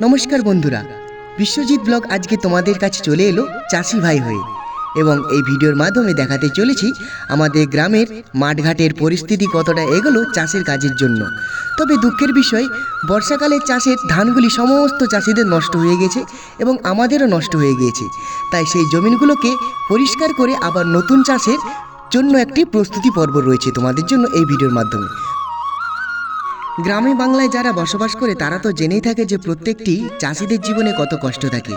নমস্কার বন্ধুরা, বিশ্বজিৎ ব্লগ আজকে তোমাদের কাছে চলে এলো চাষি ভাই হয়ে। এবং এই ভিডিওর মাধ্যমে দেখাতে চলেছি আমাদের গ্রামের মাঠঘাটের পরিস্থিতি কতটা এগোলো চাষের কাজের জন্য। তবে দুঃখের বিষয়, বর্ষাকালে চাষের ধানগুলি সমস্ত চাষিদের নষ্ট হয়ে গেছে এবং আমাদেরও নষ্ট হয়ে গিয়েছে। তাই সেই জমিনগুলোকে পরিষ্কার করে আবার নতুন চাষের জন্য একটি প্রস্তুতি পর্ব রয়েছে তোমাদের জন্য এই ভিডিওর মাধ্যমে। গ্রামে বাংলায় যারা বসবাস করে, তারা তো জেনেই থাকে যে প্রত্যেকটি চাষিদের জীবনে কত কষ্ট থাকে।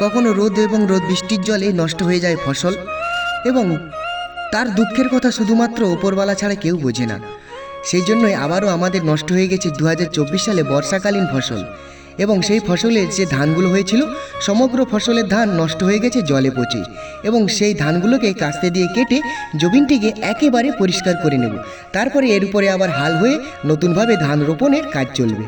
কখনো রোদ এবং রোদ বৃষ্টির জলে নষ্ট হয়ে যায় ফসল এবং তার দুঃখের কথা শুধুমাত্র ওপরওয়ালা ছাড়া কেউ বোঝে না। সেই জন্যই আবারও আমাদের নষ্ট হয়ে গেছে দু হাজার চব্বিশ সালে বর্ষাকালীন ফসল। এবং সেই ফসলের যে ধানগুলো হয়েছিল, সমগ্র ফসলের ধান নষ্ট হয়ে গেছে জলে পচে। এবং সেই ধানগুলোকে কাস্তে দিয়ে কেটে জমিনটিকে একেবারে পরিষ্কার করে নেব। তারপরে এর উপরে আবার হাল হয়ে নতুনভাবে ধান রোপণের কাজ চলবে।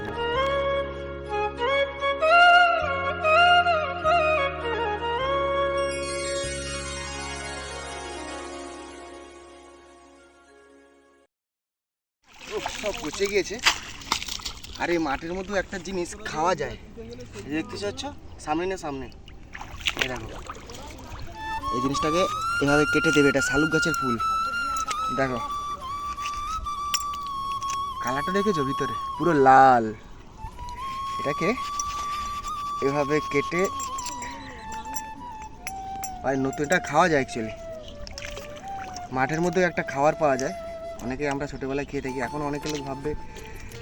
সব পচে গিয়েছে। আর এই মাঠের মধ্যে একটা জিনিস খাওয়া যায়। দেখতে চাচ্ছ সামনে না সামনে? এই দেখো। এই জিনিসটাকে এভাবে কেটে দেবে, এটা শালুক গাছের ফুল। দেখো। কালারটা দেখেছ ভিতরে? পুরো লাল। এটাকে এভাবে কেটে আর নতুন এটা খাওয়া যায় অ্যাকচুয়ালি মাঠের মধ্যে একটা খাবার পাওয়া যায়। অনেকে আমরা ছোটোবেলায় খেয়ে থাকি, এখন অনেকে লোক ভাববে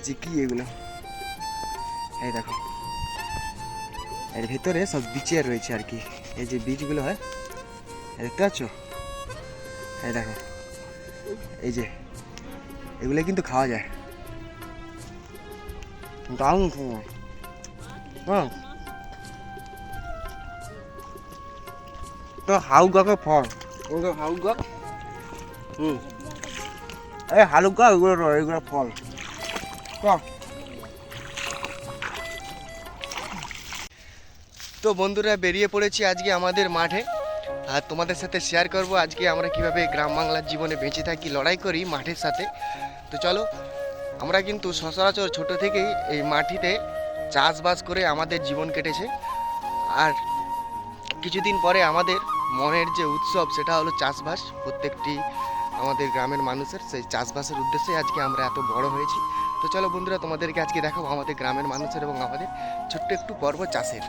যে কী এগুলো। এই দেখো। এর ভিতরে সব বীজের রয়েছে আর কি। এই যে বীজগুলো হয় দেখতে পাচ্ছ? এই দেখো। এই যে এগুলো কিন্তু খাওয়া যায়। দারুণ হ্যাঁ। তো হাউ গাকে ফল। হাউ গা হুম। এই হালুকা এগুলো এগুলো ফল। ক? তো বন্ধুরা, বেরিয়ে পড়েছি আজকে আমাদের মাঠে। আর তোমাদের সাথে শেয়ার করব আজকে আমরা কীভাবে গ্রাম বাংলার জীবনে বেঁচে থাকি, লড়াই করি মাঠের সাথে। তো চলো, আমরা কিন্তু সচরাচর ছোট থেকেই এই মাটিতে চাষবাস করে আমাদের জীবন কেটেছে। আর কিছুদিন পরে আমাদের মনের যে উৎসব, সেটা হলো চাষবাস। প্রত্যেকটি আমাদের গ্রামের মানুষের সেই চাষবাসের উদ্দেশ্যে আজকে আমরা এত বড় হয়েছি। তো চলো বন্ধুরা, তোমাদেরকে আজকে দেখাবো আমাদের গ্রামের মানুষের এবং আমাদের ছোট্ট একটু পর্ব চাষের।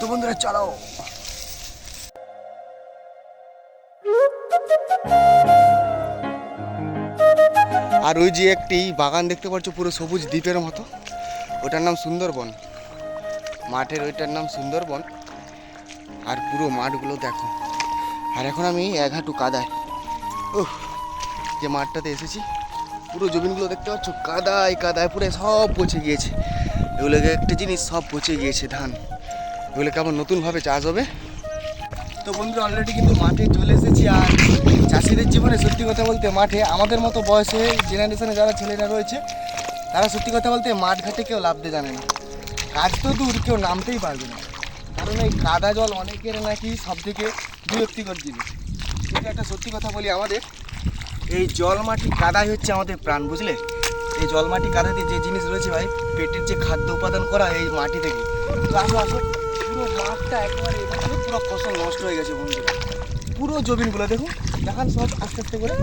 তো বন্ধুরা চলো আর ওই যে একটি বাগান দেখতে পাচ্ছ, পুরো সবুজ দ্বীপের মতো। ওটার নাম সুন্দরবন। মাঠের ওইটার নাম সুন্দরবন। আর পুরো মাঠগুলো দেখো। আর এখন আমি এক হাঁটু কাদায়। উহ যে মাঠটাতে এসেছি, পুরো জমিনগুলো দেখতে পাচ্ছ, কাদায় কাদায়, পুরো সব পচে গিয়েছে। এগুলোকে একটা জিনিস সব পচে গিয়েছে, ধান। এগুলোকে আবার নতুনভাবে চাষ হবে? তো বন্ধুরা অলরেডি কিন্তু মাঠে চলে এসেছি আর চাষিদের জীবনে সত্যি কথা বলতে মাঠে আমাদের মতো বয়সে জেনারেশনে যারা ছেলেরা রয়েছে, তারা সত্যি কথা বলতে মাঠ ঘাটে কেউ লাভতে জানে না। কাজ তো দূর, কেউ নামতেই পারবে না। কারণ এই কাদা জল অনেকের নাকি সব থেকে বিরক্তিকর জিনিস। কিন্তু একটা সত্যি কথা বলি আমাদের, এই জল মাটি কাদাই হচ্ছে আমাদের প্রাণ, বুঝলে? এই জল মাটি কাদাতে যে জিনিস রয়েছে ভাই, পেটের যে খাদ্য উপাদান করা এই মাটি থেকে। তো আসো আসো। পুরো মাঠটা একবারে এভাবে পুরো ফসল নষ্ট হয়ে গেছে বন্ধুরা। পুরো জমিনগুলো দেখুন দেখান সব আস্তে আস্তে করে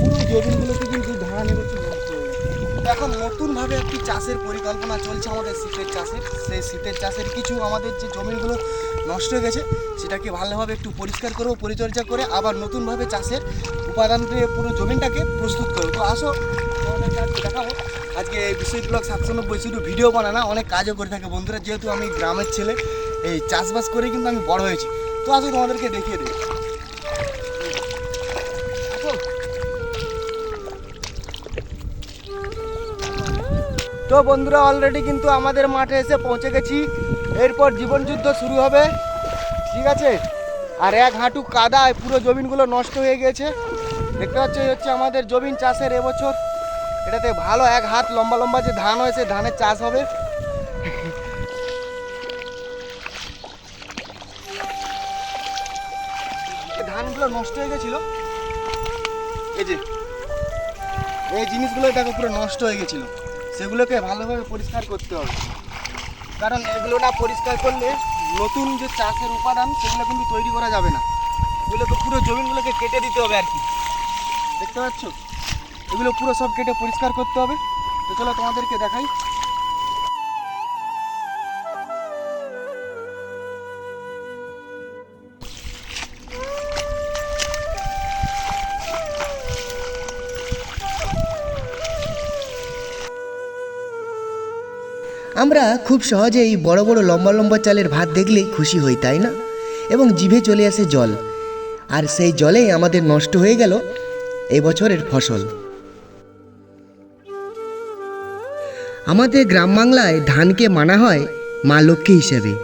পুরো জমিনগুলোতে কিন্তু ধান এবছর নষ্ট হয়ে গেছে। এখন নতুনভাবে একটি চাষের পরিকল্পনা চলছে আমাদের শীতের চাষের। সেই শীতের চাষের কিছু আমাদের যে জমিগুলো নষ্ট হয়ে গেছে, সেটাকে ভালোভাবে একটু পরিষ্কার করব, পরিচর্যা করে আবার নতুনভাবে চাষের উপাদান দিয়ে পুরো জমিনটাকে প্রস্তুত করব। তো আসো তোমাদেরকে দেখাবো আজকে বিশ্বজিৎ ব্লগ সাতশো নব্বই শুধু ভিডিও বানা না, অনেক কাজও করে থাকে বন্ধুরা। যেহেতু আমি গ্রামের ছেলে এই চাষবাস করে কিন্তু আমি বড় হয়েছি। তো আসো তোমাদেরকে দেখিয়ে দিই। তো বন্ধুরা অলরেডি কিন্তু আমাদের মাঠে এসে পৌঁছে গেছি। এরপর জীবন যুদ্ধ শুরু হবে। ঠিক আছে? আর এক হাঁটু কাদায় পুরো জমিনগুলো নষ্ট হয়ে গেছে। দেখতে পাচ্ছ হচ্ছে আমাদের জমিন চাষের এবছর। এটাতে ভালো এক হাত লম্বা লম্বা যে ধান হয়েছে ধানের চাষ হবে। ধানগুলো নষ্ট হয়ে গেছিল? এই যে, এই জিনিসগুলো দেখো পুরো নষ্ট হয়ে গেছিল। সেগুলোকে ভালোভাবে পরিষ্কার করতে হবে। কারণ এগুলো না পরিষ্কার করলে নতুন যে চাষের উপাদান, সেগুলো কিন্তু তৈরি করা যাবে না। এগুলোকে পুরো জমিগুলোকে কেটে দিতে হবে আর কি। দেখতে পাচ্ছ? এগুলো পুরো সব কেটে পরিষ্কার করতে হবে। তো চলো তোমাদেরকে দেখাই। আমরা খুব সহজেই বড় বড় লম্বা লম্বা চালের ভাত দেখলেই খুশি হই, তাই না? এবং জিভে চলে আসে জল। আর সেই জলেই আমাদের নষ্ট হয়ে গেল এই বছরের ফসল। আমাদের গ্রাম বাংলায় ধানকে মানা হয় মা লক্ষ্মী হিসেবে।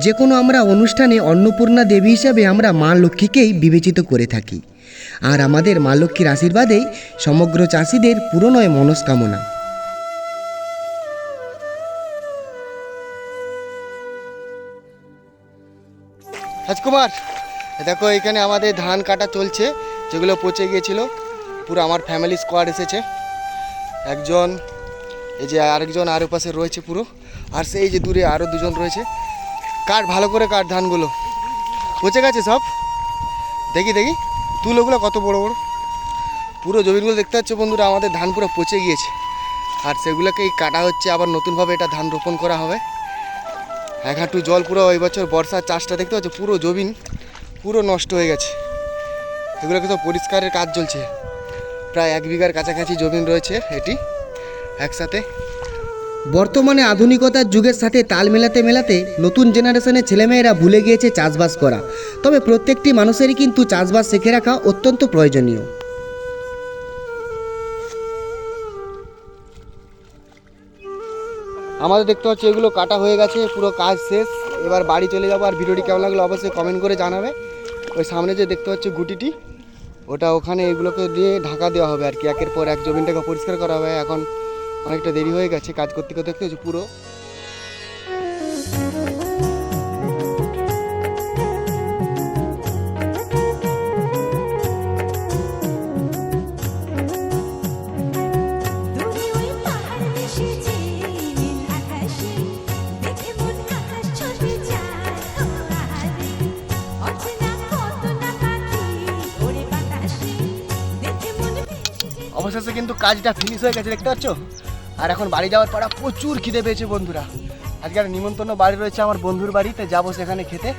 যে কোনো আমরা অনুষ্ঠানে অন্নপূর্ণা দেবী হিসাবে আমরা মা লক্ষ্মীকেই বিবেচিত করে থাকি। আর আমাদের মা লক্ষ্মীর আশীর্বাদেই সমগ্র চাষিদের পূরণয় মনস্কামনা। রাজকুমার, দেখো এখানে আমাদের ধান কাটা চলছে, যেগুলো পচে গিয়েছিল, পুরো আমার ফ্যামিলি স্কোয়াড এসেছে। একজন, এই যে আরেকজন আর পাশে রয়েছে পুরো, আর সেই যে দূরে আরও দুজন রয়েছে। কাট ভালো করে কাট ধানগুলো? পচে গেছে সব? দেখি দেখি, তুলোগুলো কত বড় বড়। পুরো জমিগুলো দেখতে পাচ্ছ বন্ধুরা, আমাদের ধান পুরো পচে গিয়েছে। আর সেগুলোকেই কাটা হচ্ছে, আবার নতুনভাবে এটা ধান রোপণ করা হবে। এক হাঁটু জল পুরো, এই বছর বর্ষার চাষটা দেখতে পাচ্ছ, পুরো জমিন পুরো নষ্ট হয়ে গেছে। এগুলোকে তো পরিষ্কারের কাজ চলছে। প্রায় এক বিঘার কাছাকাছি জমিন রয়েছে এটি একসাথে। বর্তমানে আধুনিকতার যুগের সাথে তাল মেলাতে মেলাতে নতুন জেনারেশনের ছেলেমেয়েরা ভুলে গিয়েছে চাষবাস করা। তবে প্রত্যেকটি মানুষেরই কিন্তু চাষবাস শিখে রাখা অত্যন্ত প্রয়োজনীয়। আমাদের দেখতে হচ্ছে এগুলো কাটা হয়ে গেছে, পুরো কাজ শেষ। এবার বাড়ি চলে যাব, আর ভিডিওটি কেমন লাগল অবশ্যই কমেন্ট করে জানাবে। ওই সামনে যে দেখতে হচ্ছে গুটিটি, ওটা ওখানে এগুলোকে দিয়ে ঢাকা দেওয়া হবে আর কি। একের পর এক জমিনটাকে পরিষ্কার করা হবে। এখন অনেকটা দেরি হয়ে গেছে কাজ করতে করতে, দেখতে হচ্ছে পুরো। অবশেষে কিন্তু কাজটা ফিনিশ হয়ে গেছে, দেখতে পাচ্ছ? আর এখন বাড়ি যাওয়ার পর প্রচুর খিদে পেয়েছে বন্ধুরা। আজকে আর নিমন্ত্রণ বাড়ি রয়েছে আমার বন্ধুর বাড়িতে যাব সেখানে খেতে।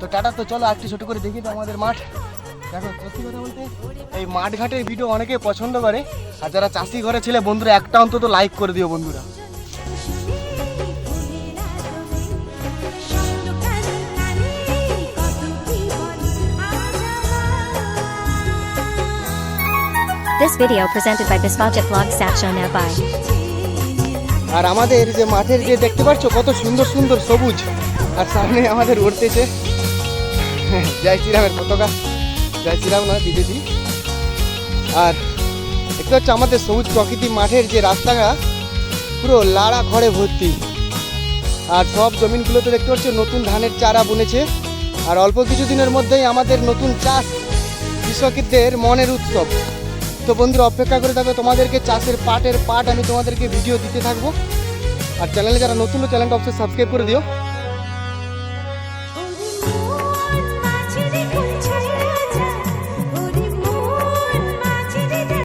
তো টাটা, তো চলো একটু ছোটো করে দেখি তো আমাদের মাঠ। দেখো, সত্যি কথা বলতে, এই মাঠ ঘাটের ভিডিও অনেকে পছন্দ করে। আর যারা চাষি ঘরে ছেলে, বন্ধুরা, একটা অন্তত লাইক করে দিও বন্ধুরা। This video presented by Biswajet Vlog Satcho by. আর আমাদের যে মাঠের যে দেখতে পাচ্ছ, কত সুন্দর সুন্দর সবুজ। আর সামনে আমাদের উঠতেছে জয় শ্রীরামের পতাকা। জয় শ্রীরাম নয়, বিজেপি। আর দেখতে পাচ্ছ আমাদের সবুজ প্রকৃতি মাঠের যে রাস্তাটা পুরো লাড়া ঘরে ভর্তি। আর সব জমিনগুলোতে দেখতে পাচ্ছ নতুন ধানের চারা বুনেছে। আর অল্প কিছুদিনের মধ্যেই আমাদের নতুন চাষ কৃষকদের মনের উৎসব। তো বন্ধুরা, অপেক্ষা করে থাকবে তোমাদেরকে চাষের পাটের পাট আমি তোমাদেরকে ভিডিও দিতে থাকব। আর চ্যানেলে যারা নতুন চ্যানেলটা অবশ্যই সাবস্ক্রাইব করে দিও।